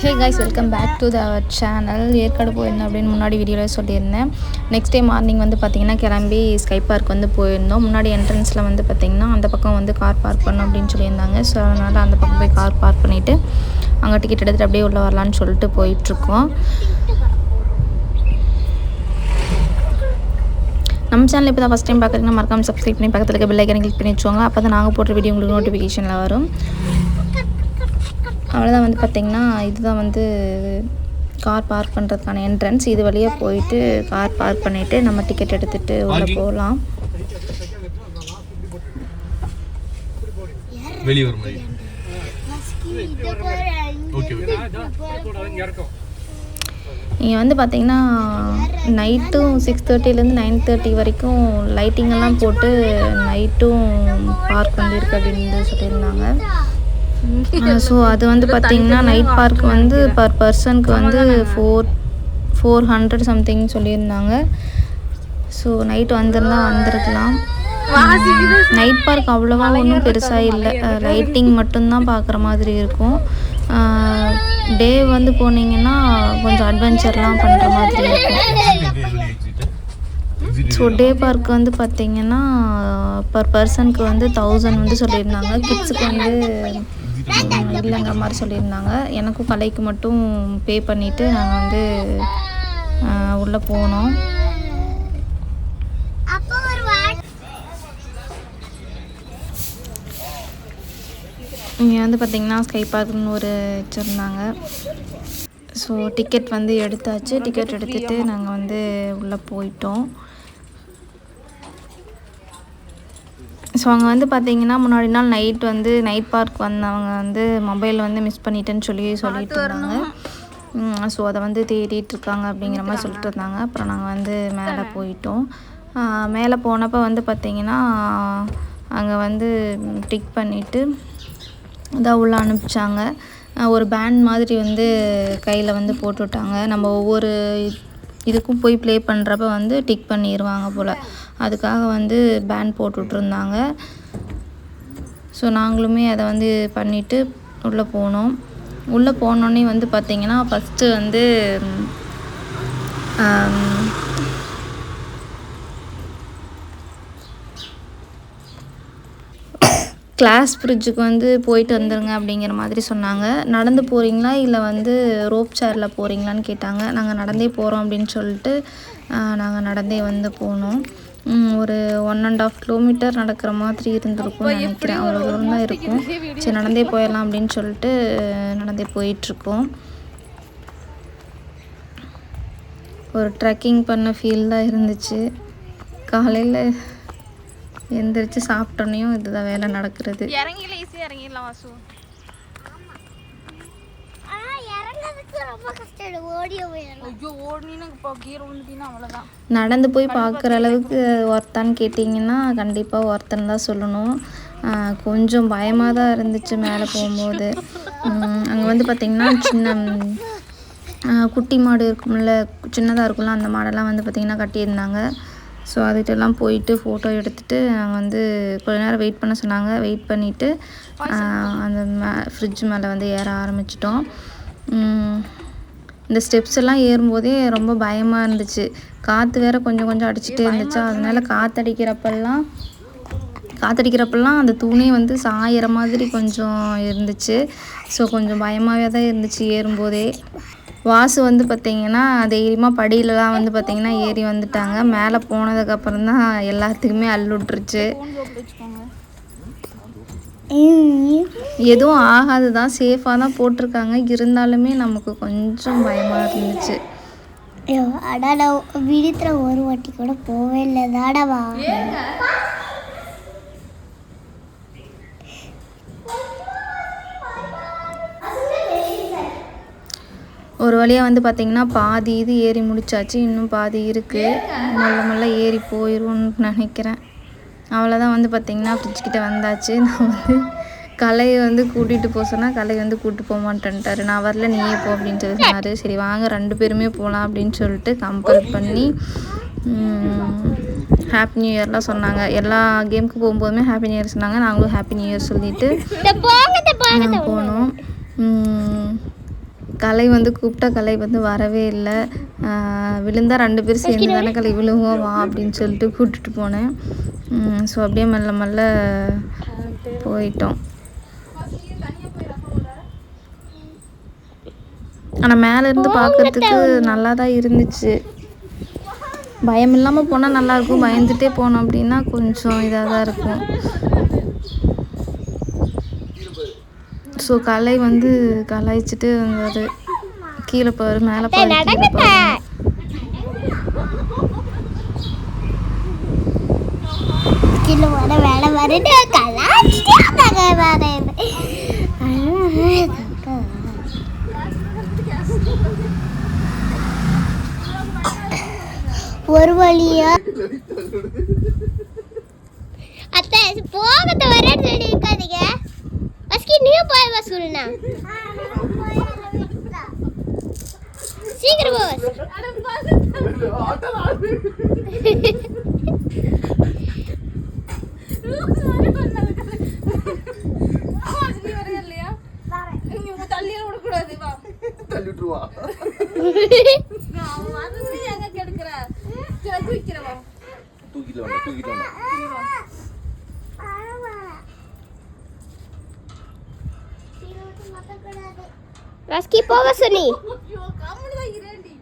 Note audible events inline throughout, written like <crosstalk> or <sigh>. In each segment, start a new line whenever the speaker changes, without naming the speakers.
Hey guys welcome back to the channel Yercaud போயிருந்தேன் அப்படின்னு முன்னாடி வீடியோவில் சொல்லியிருந்தேன். நெக்ஸ்ட் டே மார்னிங் வந்து பார்த்திங்கன்னா கிளம்பி ஸ்கை பார்க் வந்து போயிருந்தோம். முன்னாடி என்ட்ரன்ஸில் வந்து பார்த்திங்கன்னா அந்த பக்கம் வந்து கார் பார்க் பண்ணோம் அப்படின்னு சொல்லியிருந்தாங்க. ஸோ அதனால் அந்த பக்கம் போய் கார் பார்க் பண்ணிவிட்டு அங்கே டிக்கெட் எடுத்துகிட்டு அப்படியே உள்ளே வரலான்னு சொல்லிட்டு போயிட்டுருக்கோம். நம்ம சேனல் இப்போ தான் ஃபஸ்ட் டைம் பார்க்குறீங்கன்னா மறக்காமல் சப்ஸ்கிரைப் பண்ணி பக்கத்தில் இருக்க பெல் ஐக்கனை கிளிக் பண்ணி வச்சுக்கோங்க. அப்போ தான் நாங்கள் போடுற வீடியோ உங்களுக்கு நோட்டிஃபிகேஷனில் வரும். அவ்வளோதான் வந்து பார்த்திங்கன்னா இதுதான் வந்து கார் பார்க் பண்ணுறதுக்கான என்ட்ரன்ஸ் இது வழியாக போயிட்டு கார் பார்க் பண்ணிவிட்டு நம்ம டிக்கெட் எடுத்துகிட்டு உள்ளே போகலாம்
வெளியே வர மாதிரி ஓகே
இங்கே வந்து பார்த்திங்கன்னா நைட்டும் சிக்ஸ் தேர்ட்டிலேருந்து நைன் தேர்ட்டி வரைக்கும் லைட்டிங் எல்லாம் போட்டு நைட்டும் பார்க் வந்து இருக்குது அப்படின்னு சொல்லியிருந்தாங்க. ஸோ அது வந்து பார்த்திங்கன்னா நைட் பார்க் வந்து பர் பர்சனுக்கு வந்து ஃபோர் ஃபோர் ஹண்ட்ரட் சம்திங் சொல்லியிருந்தாங்க. ஸோ நைட் வந்திருந்தா வந்திருக்கலாம். நைட் பார்க் அவ்வளோவா ஒன்றும் பெருசாக இல்லை. லைட்டிங் மட்டும்தான் பார்க்குற மாதிரி இருக்கும். டே வந்து போனீங்கன்னா கொஞ்சம் அட்வென்ச்சர்லாம் பண்ணுற மாதிரி இருக்கும். ஸோ டே பார்க் வந்து பார்த்தீங்கன்னா பர் பர்சனுக்கு வந்து தௌசண்ட் வந்து சொல்லியிருந்தாங்க. கிட்ஸுக்கு வந்து இல்லைங்கிற மாதிரி சொல்லியிருந்தாங்க. எனக்கும் கலைக்கு மட்டும் பே பண்ணிவிட்டு நாங்கள் வந்து உள்ளே போனோம். இங்கே வந்து பார்த்திங்கன்னா ஸ்கை பார்க்குன்னு ஒரு வச்சுருந்தாங்க ஸோ டிக்கெட் வந்து எடுத்தாச்சு. டிக்கெட் எடுத்துகிட்டு நாங்கள் வந்து உள்ளே போயிட்டோம். ஸோ அங்கே வந்து பார்த்தீங்கன்னா முன்னாடி நாள் நைட் வந்து நைட் பார்க் வந்தவங்க வந்து மொபைல் வந்து மிஸ் பண்ணிட்டேன்னு சொல்லி சொல்லிட்டு இருந்தாங்க. ஸோ அதை வந்து தேடிட்டு இருக்காங்க அப்படிங்கிற மாதிரி சொல்லிட்டு இருந்தாங்க. அப்புறம் நாங்கள் வந்து மேலே போயிட்டோம். மேலே போனப்போ வந்து பார்த்தீங்கன்னா அங்கே வந்து டிக் பண்ணிவிட்டு இதாக உள்ள அனுப்பிச்சாங்க. ஒரு பேண்ட் மாதிரி வந்து கையில் வந்து போட்டு விட்டாங்க நம்ம ஒவ்வொரு இதுக்கும் போய் ப்ளே பண்ணுறப்ப வந்து டிக் பண்ணிடுவாங்க போல். அதுக்காக வந்து பேண்ட் போட்டுட்ருந்தாங்க. ஸோ நாங்களுமே அதை வந்து பண்ணிவிட்டு உள்ளே போனோம். உள்ளே போனோடனே வந்து பார்த்திங்கன்னா ஃபஸ்ட்டு வந்து கிளாஸ் பிரிட்ஜுக்கு வந்து போயிட்டு வந்துருங்க அப்படிங்கிற மாதிரி சொன்னாங்க. நடந்து போகிறீங்களா இல்லை வந்து ரோப் சேரில் போகிறீங்களான்னு கேட்டாங்க. நாங்கள் நடந்தே போகிறோம் அப்படின்னு சொல்லிட்டு நாங்கள் நடந்தே வந்து போனோம். ஒரு ஒன் அண்ட் ஆஃப் கிலோமீட்டர் நடக்கிற மாதிரி இருந்திருக்கும்னு நினைக்கிறேன். அவ்வளோ தூரம் தான் இருக்கும். சரி நடந்தே போயிடலாம் அப்படின்னு சொல்லிட்டு நடந்தே போயிட்டுருக்கோம். ஒரு ட்ரெக்கிங் பண்ண ஃபீல் தான் இருந்துச்சு. காலையில் எந்திரிச்சு சாப்பிட்டோன்னையும் இதுதான் வேலை நடக்கிறது.
இறங்கில ஈஸியா இறங்கிடலாம் வாசு.
நடந்து போய் பார்க்குற அளவுக்கு ஒர்த்தான்னு கேட்டிங்கன்னா கண்டிப்பாக ஒர்த்தன்னு தான் சொல்லணும். கொஞ்சம் பயமாக தான் இருந்துச்சு மேலே போகும்போது. அங்கே வந்து பார்த்திங்கன்னா சின்ன குட்டி மாடு இருக்கும்ல சின்னதாக இருக்கும்ல அந்த மாடெல்லாம் வந்து பார்த்திங்கன்னா கட்டியிருந்தாங்க. ஸோ அதுகிட்டலாம் போயிட்டு ஃபோட்டோ எடுத்துகிட்டு நாங்கள் வந்து கொஞ்ச நேரம் வெயிட் பண்ண சொன்னாங்க. வெயிட் பண்ணிவிட்டு அந்த மே ஃப்ரிட்ஜ் மேலே வந்து ஏற ஆரம்பிச்சிட்டோம். இந்த ஸ்டெப்ஸ் எல்லாம் ஏறும்போதே ரொம்ப பயமாக இருந்துச்சு. காற்று வேற கொஞ்சம் கொஞ்சம் அடிச்சுட்டே இருந்துச்சா. அதனால காற்றடிக்கிறப்பெல்லாம் காற்றடிக்கிறப்பெல்லாம் அந்த தூணே வந்து சாயிற மாதிரி கொஞ்சம் இருந்துச்சு. ஸோ கொஞ்சம் பயமாகவே தான் இருந்துச்சு ஏறும்போதே. வாசு வந்து பார்த்திங்கன்னா தைரியமாக படியிலலாம் வந்து பார்த்திங்கன்னா ஏறி வந்துட்டாங்க. மேலே போனதுக்கப்புறம் தான் எல்லாத்துக்குமே அள்ளுட்ருச்சு எதுவும் ஆகாது தான். சேஃபாக தான் போட்டிருக்காங்க. இருந்தாலுமே நமக்கு கொஞ்சம் பயமாக இருந்துச்சு.
அடாடா விடுத்துல ஒரு வாட்டி கூட போவே இல்லை. தாடவா
ஒரு வழியாக வந்து பார்த்திங்கன்னா பாதி இது ஏறி முடிச்சாச்சு. இன்னும் பாதி இருக்குது மெல்ல மெல்ல ஏறி போயிடும்னு நினைக்கிறேன். அவ்வளோதான் வந்து பார்த்திங்கன்னா ஃப்ரிட்ஜ் கிட்ட வந்தாச்சு. நான் வந்து கலையை வந்து கூட்டிகிட்டு போக சொன்னால் கலை வந்து கூப்பிட்டு போக மாட்டேன்ட்டாரு நான் வரல நீயே போ அப்படின்னு சொல்லி சொன்னார். சரி வாங்க ரெண்டு பேருமே போகலாம் அப்படின்னு சொல்லிட்டு கம்பல் பண்ணி ஹாப்பி நியூ இயர்லாம் சொன்னாங்க. எல்லா கேமுக்கு போகும்போதுமே ஹாப்பி நியூ இயர் சொன்னாங்க. நாங்களும் ஹாப்பி நியூ இயர் சொல்லிட்டு நாங்கள் போனோம். கலை வந்து கூப்பிட்டா கலை வந்து வரவே இல்லை. விழுந்தா ரெண்டு பேரும் சேர்ந்து தானே கலை விழுவோம் வா அப்படின்னு சொல்லிட்டு கூப்பிட்டுட்டு போனேன். ஸோ அப்படியே மெல்ல மெல்ல போயிட்டோம். ஆனால் மேலேருந்து பார்க்கறதுக்கு நல்லா தான் இருந்துச்சு. பயம் இல்லாமல் போனால் நல்லாயிருக்கும் பயந்துட்டே போனோம் அப்படின்னா கொஞ்சம் இதாக தான் இருக்கும். ஸோ கலை வந்து கலாய்ச்சிட்டு வந்தார் கீழே பாரு மேலே பாரு கீழே
வர வேலை வரட்டு கலாச்சிட்டே இருந்தாங்க வேற ஒரு வழியா. அத்தை போகத்த வரேன்னு சொல்லி இருக்காதீங்க பஸ்கி நீயும் போய் வா சொல்லுண்ணா சீக்கிரம் போ
தள்ளியே விடக்கூடாது வா.
தள்ளி விட்டுருவா
அவன் வந்து எங்க கெடுக்கிற சரி தூக்கிறவா
தூக்கிட்டு வேண்டாம் தூக்கிட்டு வேண்டாம்
ரஸ்கி போக சொன்னி
ஐயோ கம்முனு தான் இரேண்டி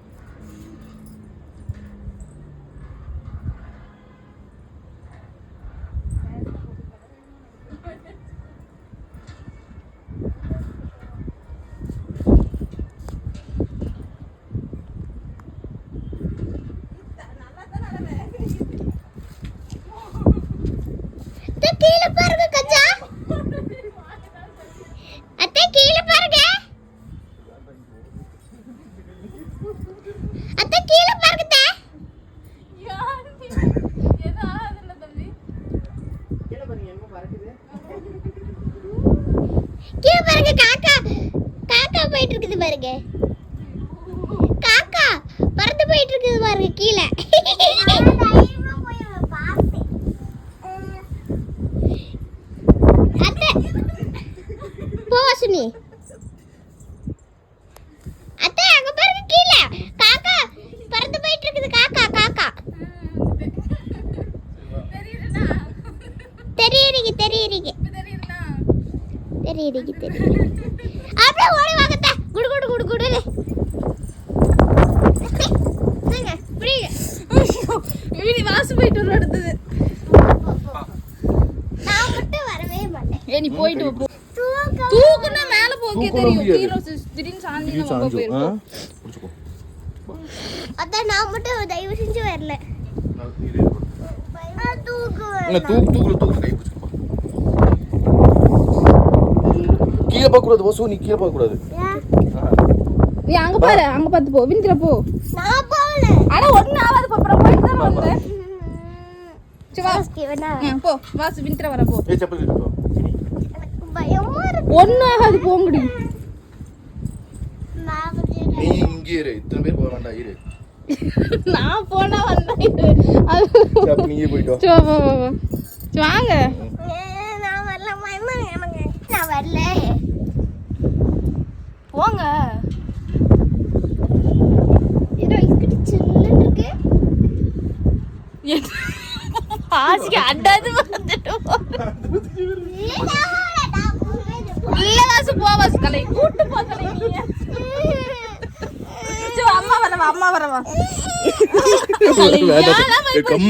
அத்தை கீழே பாருங்க கச்சா அத்தை கீழே பாருங்க அத்தை கீழே பாருங்க அத்தை.
ஏதோ ஆகுதுல்ல தம்பி
கீழே பாருங்க காக்கா காக்கா போயிட்டு இருக்குது பாருங்க காக்கா பறந்து போயிட்டு இருக்குது பாருங்க கீழே அத்தை சுனி அத்தை அங்க பாருங்க கீழே. காக்கா பறந்து போயிட்டு இருக்குது காக்கா. காக்கா தெரியுறீங்க தெரியுறீங்க தெரியுறீங்க தெரியுறீங்க அப்படியே ஓடி வாங்கத்த குடு குடு குடு குடு என்னங்க புரியுங்க
வீடு வாசு போயிட்டு வர அடுத்தது
நான் மட்டும் வரவே மாட்டேன்
ஏ நீ போயிட்டு வா, போ
தூக்கம்
தூக்குனா மேல போக்கே
தூக்கலாம்
தெரியும்
முடியாது.
கீழே சி-
ஆ? பிடிச்சிக்கோ.
அதான் நான் மட்டும் தயவு செஞ்சு வரல. தூக்குவேன்
இல்லை தூக்கு தூக்குல தூக்குல கை பிடிச்சிக்கோ கீழே பார்க்கக்கூடாது ஓசோ நீ கீழே பார்க்கக்கூடாது
நீ அங்க பாரு அங்க பார்த்து போ. விந்திர போ.
நான் போகல.
அட ஒண்ணு ஆகாது அப்புறம் போயிட்டு தான் வந்தேன் போ. வாசு விந்திர வர போ.
ஏ செப்பல்
ஒண்ணு ஆகாது போங்கடி
நான் கொஞ்சம்
நீ இங்கே இரு இத்தனை பேர் போக வேண்டாம் இரு.
நான் போனா வந்தேன் அது
நீயே போயிட்டு வா.
வாங்க.
நான் வரல பயமா எனக்கு நான் வரல.
போங்க.
இதோ இங்கிட்டு சில்லுன்னு இருக்கு.
ஆசிக்கு அண்டாது வந்துட்டு.
இல்ல, நான் போகல, நான் போகவே இல்லை.
இல்ல வாசு போ வாசு கலை கூட்டு போ கலை நீ சரி, அம்மா வரவா அம்மா வரவா கலை, ஏன்டா பயப்படுற?
கம்முன்றா பயந்து வா
ஏய்,
போல இரு போல இரு ஒன்றும் சீக்கிரம் போடா வரவா அம்மா வரவா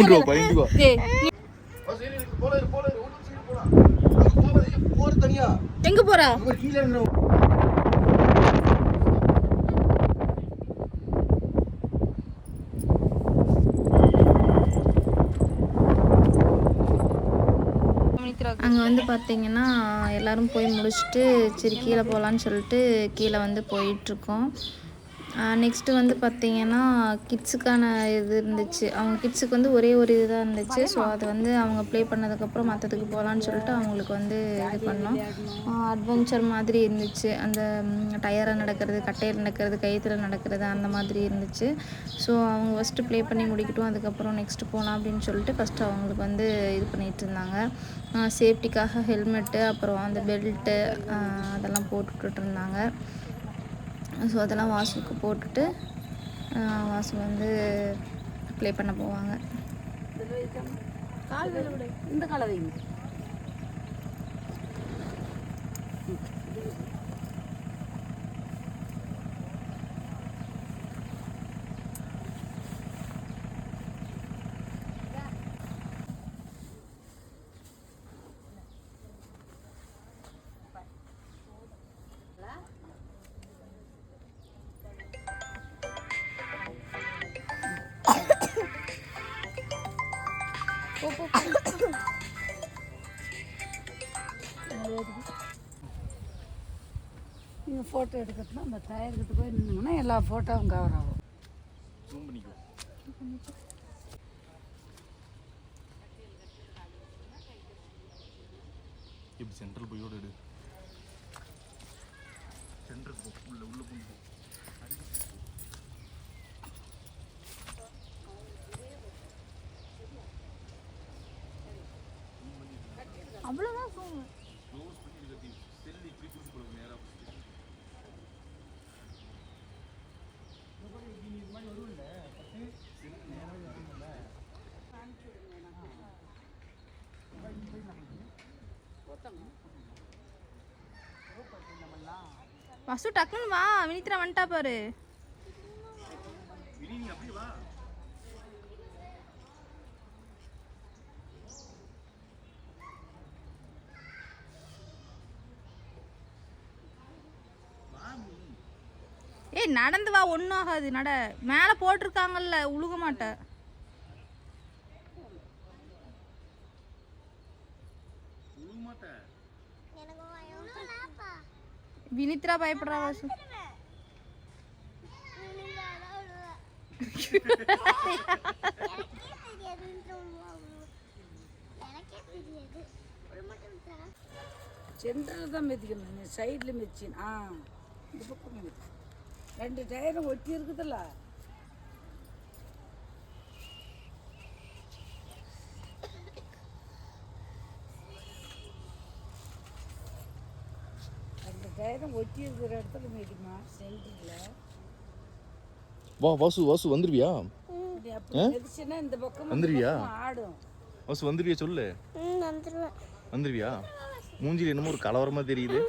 போற
எங்க போறா?
அங்கே வந்து பார்த்தீங்கன்னா எல்லாரும் போய் முடிச்சுட்டு சரி கீழே போகலான்னு சொல்லிட்டு கீழே வந்து போயிட்டுருக்கோம் நெக்ஸ்ட்டு வந்து பார்த்தீங்கன்னா கிட்ஸுக்கான இது இருந்துச்சு. அவங்க கிட்ஸுக்கு வந்து ஒரே ஒரு இதுதான் இருந்துச்சு. ஸோ அது வந்து அவங்க ப்ளே பண்ணதுக்கப்புறம் மற்றதுக்கு போகலான்னு சொல்லிட்டு அவங்களுக்கு வந்து இது பண்ணோம். அட்வென்ச்சர் மாதிரி இருந்துச்சு. அந்த டயரை நடக்கிறது கட்டையில் நடக்கிறது கயிற்றுல நடக்கிறது அந்த மாதிரி இருந்துச்சு. ஸோ அவங்க ஃபஸ்ட்டு ப்ளே பண்ணி முடிக்கட்டும். அதுக்கப்புறம் நெக்ஸ்ட்டு போகலாம் அப்படின்னு சொல்லிட்டு ஃபஸ்ட்டு அவங்களுக்கு வந்து இது பண்ணிகிட்டு இருந்தாங்க. சேஃப்டிக்காக ஹெல்மெட்டு அப்புறம் அந்த பெல்ட்டு அதெல்லாம் போட்டுட்டு இருந்தாங்க. ஸோ அதெல்லாம் வாசலுக்கு போட்டுட்டு வாசல் வந்து ப்ளே பண்ண போவாங்க.
கால் இந்த காலை ஃபோட்டோ எடுக்கிறதுனா அந்த டயர்கிட்ட போய் நின்னோம்னா எல்லா ஃபோட்டோவும் கவர் ஆகும்.
ஜூம் பண்ணிக்கோ. இப்படி சென்ட்ரல் போயோட எடு. சென்ட்ரல் போ உள்ள உள்ள போ.
அவ்வளோதான் ஃபோன்
க்ளோஸ் பண்ணி எடுக்கத்தி செல்
வசு டக்குன்னு வா வினித்ரா வந்துட்டா பாரு
வினி நீ அப்படியே வா
ஏய் நடந்து வா ஒன்றும் ஆகாது. நட. மேலே போட்டிருக்காங்கல்ல உழுக
மாட்டேன்.
வினித்ரா பயப்படுறா வாசு.
சென்டரில் தான் மிதிக்கணும். சைடில் மிதிச்சின் ஆ இந்த பக்கம் மிதி ரெண்டு டயரும் ஒட்டி இருக்குதுல்ல. ரெண்டு டயரும் ஒட்டி இருக்கிற இடத்துல மிதிமா சென்டரில்
வா வாசு வாசு வந்துருவியா?
மிதிச்சுன்னா இந்த பக்கம்
வந்துருவியா?
ஆடும்.
வாசு வந்துருவியா சொல்லு?
வந்துருவேன்.
வந்துருவியா? மூஞ்சில என்னமோ ஒரு கலவரமா தெரியுது.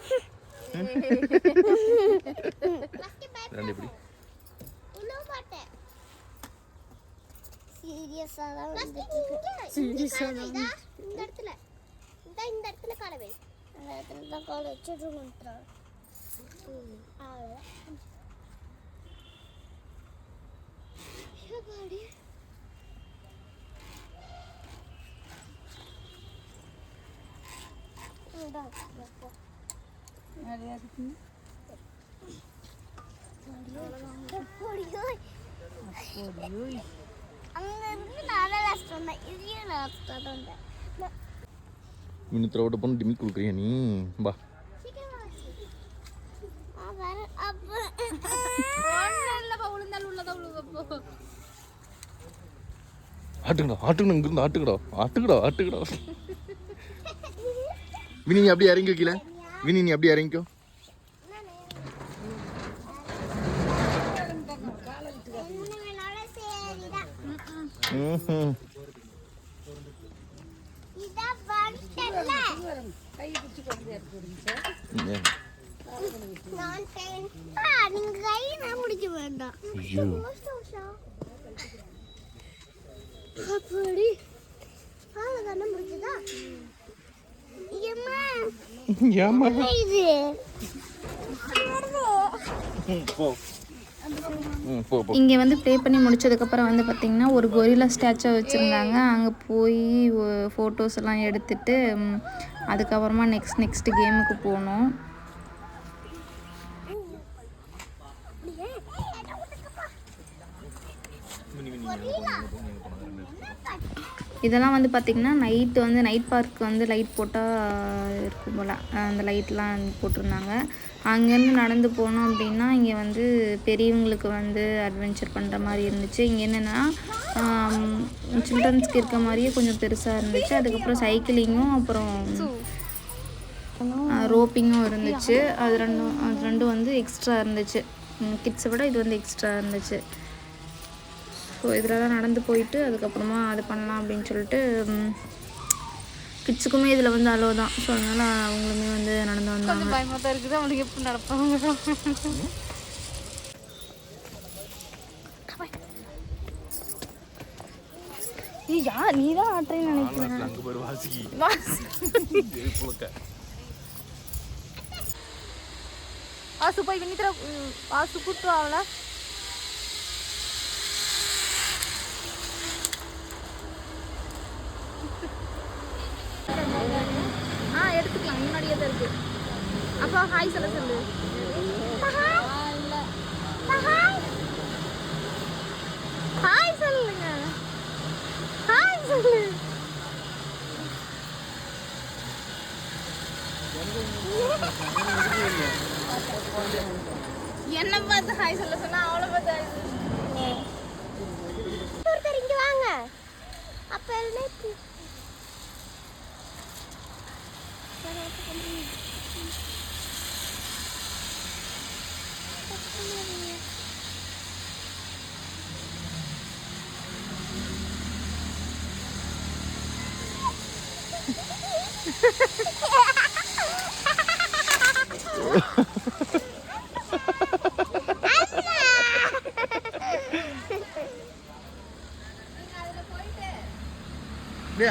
<laughs> ரெண்டு எப்படி
விழ மாட்டேன். சீரியஸா தான் வந்துட்டு இருக்கு. சீரியஸா இந்த இடத்துல. இந்த இந்த இடத்துல காலை வை. அந்த இடத்துல தான் காலை வச்சுட்டு வந்துட்டான்.
நிறையா இருக்குங்க ஓடியோய்
அங்க இருந்து நான் லாஸ்ட் வந்தேன் இதையும் லாஸ்ட் வந்தேன்
மினித்திரோட பொண்ணு டிமிக் கொடுக்குறியா நீ பா
சீக்கிரமா ஆ வர அப்ப
இல்லைப்பா உளுந்தால் உள்ளதா
ஆட்டுக்கடா ஆட்டுக்கணும் இங்கிருந்து ஆட்டுக்கடா ஆட்டுக்கடா ஆட்டுக்கடா. வினி நீ அப்படியே இறங்கி வைக்கல வினி நீ அப்படியே இறங்கிக்கோ
என்ன வேணாலும் சரிதான்
ம்ஹும்.
இதான் வந்துட்டல
கை பிடிச்சி கொண்டு எடுத்துருங்க சார்
ஏன்?
நான் பெண் ஆ நீங்க கை நான் பிடிக்க வேண்டாம்
ஐயோ
அப்படி ஆளு கண்ணம் பிடிச்சதா ஏம்மா?
ஏமா
இது
போ
இங்கே வந்து ப்ளே பண்ணி முடிச்சதுக்கப்புறம் வந்து பார்த்திங்கன்னா ஒரு கொரிலா ஸ்டாச்சுவை வச்சுருந்தாங்க. அங்கே போய் ஃபோட்டோஸ் எல்லாம் எடுத்துட்டு அதுக்கப்புறமா நெக்ஸ்ட் நெக்ஸ்ட்டு கேமுக்கு போனோம். இதெல்லாம் வந்து பார்த்திங்கன்னா நைட்டு வந்து நைட் பார்க் வந்து லைட் போட்டால் இருக்கும் போல். அந்த லைட்லாம் போட்டிருந்தாங்க. அங்கேருந்து நடந்து போனோம் அப்படின்னா இங்கே வந்து பெரியவங்களுக்கு வந்து அட்வென்ச்சர் பண்ணுற மாதிரி இருந்துச்சு. இங்கே என்னென்னா சில்ட்ரன்ஸ்க்கு இருக்க மாதிரியே கொஞ்சம் பெருசாக இருந்துச்சு. அதுக்கப்புறம் சைக்கிளிங்கும் அப்புறம் ரோப்பிங்கும் இருந்துச்சு. அது ரெண்டும் அது ரெண்டும் வந்து எக்ஸ்ட்ரா இருந்துச்சு. கிட்ஸை விட இது வந்து எக்ஸ்ட்ரா இருந்துச்சு. ஸோ இதிலலாம் நடந்து போயிட்டு அதுக்கப்புறமா அது பண்ணலாம் அப்படின்னு சொல்லிட்டு கிட்ஸுக்குமே இதில் வந்து அலோ தான். ஸோ அதனால் அவங்களுமே வந்து நடந்து வந்தாங்க.
பயமாக தான் இருக்குது. அவனுக்கு எப்படி நடப்பாங்க? ஏய் யா நீ தான் ஆட்டுறேன்னு நினைக்கிறேன். வாசு போய் வினித்ரா வாசு கூட்டு அவளை ஆ எடுத்துக்கலாம் முன்னாடியே தான் இருக்கு. அப்பா ஹாய் சொல்ல சொல்லு. ஹாய் சொல்லுங்க. ஹாய் சொல்லு. என்ன பார்த்து ஹாய் சொல்ல சொன்னா அவளை பார்த்து ஹாய் சொல்லு.
ஒருத்தர் இங்க வாங்க. அப்ப
என்ன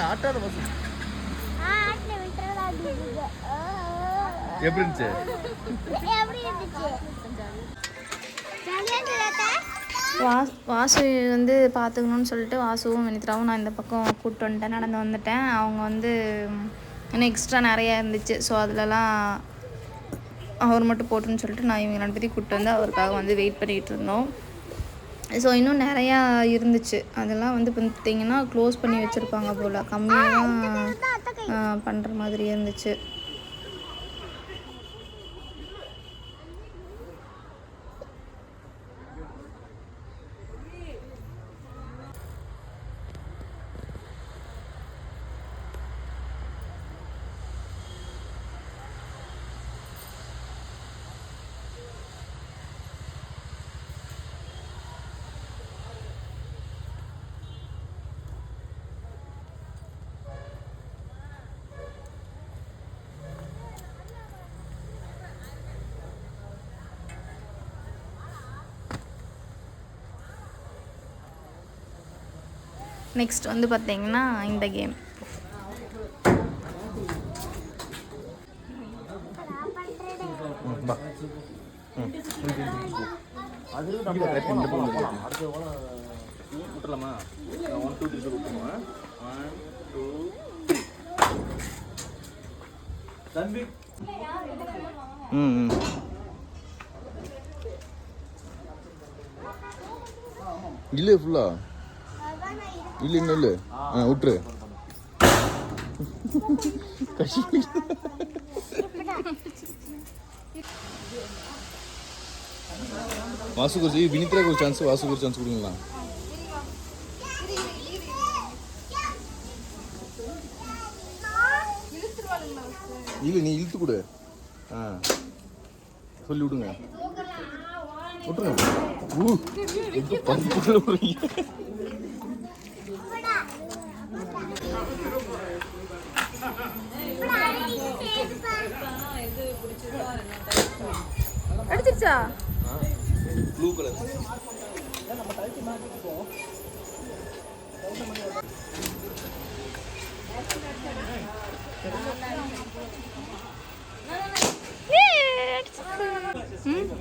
ஆட்டாத. எப்படி இருந்துச்சு?
வாஸ் வாசு வந்து பார்த்துக்கணுன்னு சொல்லிட்டு வாசுவும் வினித்ராவும் நான் இந்த பக்கம் கூப்பிட்டு வந்துட்டேன் நடந்து வந்துட்டேன். அவங்க வந்து இன்னும் எக்ஸ்ட்ரா நிறையா இருந்துச்சு. ஸோ அதிலலாம் அவர் மட்டும் போட்டுன்னு சொல்லிட்டு நான் இவங்க ரெண்டு பேரையும் கூப்பிட்டு வந்து அவருக்காக வந்து வெயிட் பண்ணிகிட்டு இருந்தோம். ஸோ இன்னும் நிறையா இருந்துச்சு. அதெல்லாம் வந்து பார்த்தீங்கன்னா க்ளோஸ் பண்ணி வச்சுருப்பாங்க போல். கம்மியாக தான் பண்ணுற மாதிரி இருந்துச்சு. நெக்ஸ்ட் வந்து பார்த்தீங்கன்னா இந்த கேம்
விட்டுலாமா ஒன் டூ த்ரீ விட்டுருமா ஒன் டூ தம்பி ம் இல்லை ஃபுல்லா இல்லை இன்னும் இல்லை. ஆ விட்டுரு காஷ்மீர். வாசுக்கு ஒரு வினித்ராக்கு ஒரு சான்ஸ் வாசு ஒரு சான்ஸ் கொடுங்களா இல்லை நீ இழுத்து கொடு. ஆ. சொல்லி விடுங்க. விட்டுருங்க എടുത്തിച്ചാ ബ്ലൂ കളർ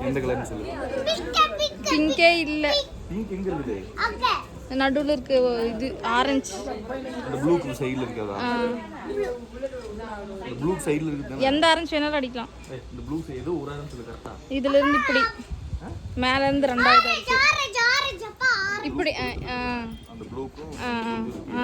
എന്ത്
കളർ പിങ്കേ
ഇല്ല. പിങ്ക് എങ്കിലേ
நடுவில் இருக்கு இது ஆரஞ்சு
இந்த ப்ளூ சைடுல இருக்கிறதா? இந்த ப்ளூ சைடுல இருக்குது
எந்த ஆரஞ்சு வேணாலும் அடிக்கலாம்.
இந்த ப்ளூ சைடு ஏதோ ஒரு ஆரஞ்சு கரெக்டா
இதுல இருந்து இப்படி. மேல இருந்து ரெண்டாவது ஆரஞ்சு
ஆரஞ்சு ஆரஞ்சு அப்பா
இப்படி ஆ, ஆ,
அந்த ப்ளூக்கும்
ஆ,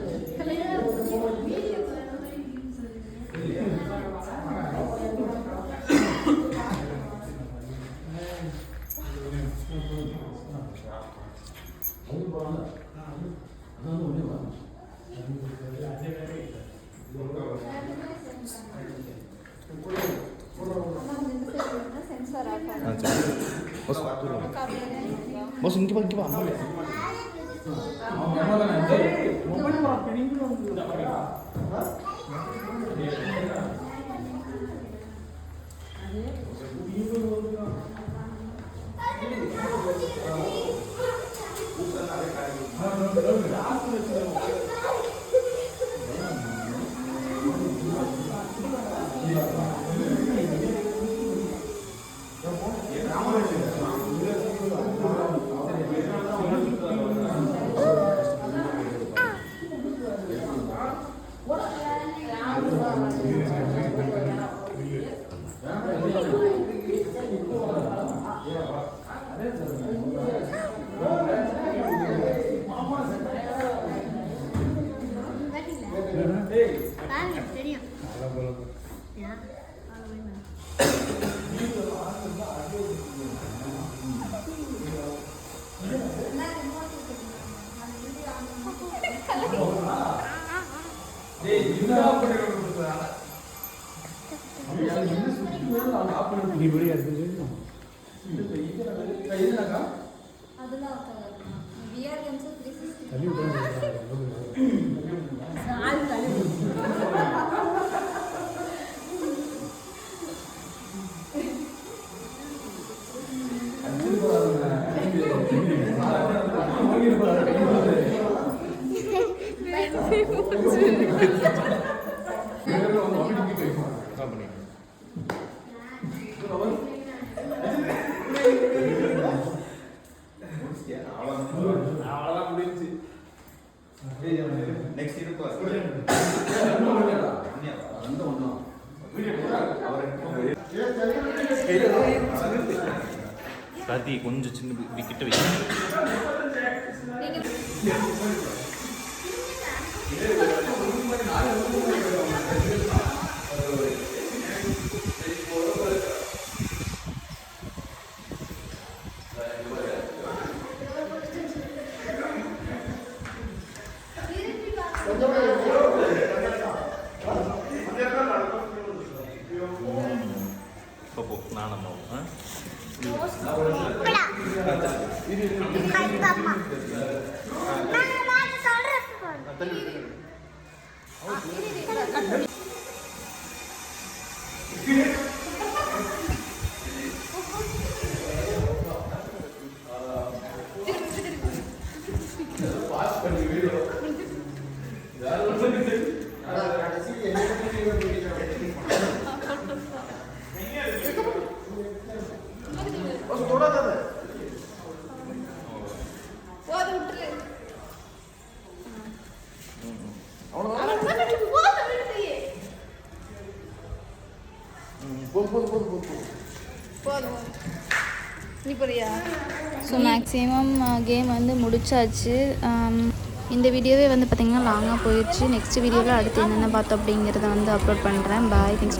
பஸ்
இங்கே பா இங்கே பா அம்மா
நான் ஆஃப் பண்ணி நீ வெளியே அதுல விஆர்
கார்த்தி கொஞ்சம் சின்ன இப்படி கிட்ட வைக்க இப்போ போ நான் அம்மாவும் ஆ
அம்மா நான் நான் சொல்றேன்
பஸ் தொடாத
போதும் விட்டுரு
அவ்வளோதான்
போதும் விட்டுரு
போதும் போதும் போதும் போதும்
போதும் நீ போறியா
ஸோ மேக்ஸிமம் கேம் வந்து முடிச்சாச்சு. இந்த வீடியோவே வந்து பார்த்திங்கன்னா லாங்காக போயிடுச்சு. நெக்ஸ்ட் வீடியோவில் அடுத்து என்னென்ன பார்த்தோம் அப்படிங்கிறத வந்து அப்லோட் பண்ணுறேன் பாய் தேங்க்ஸ்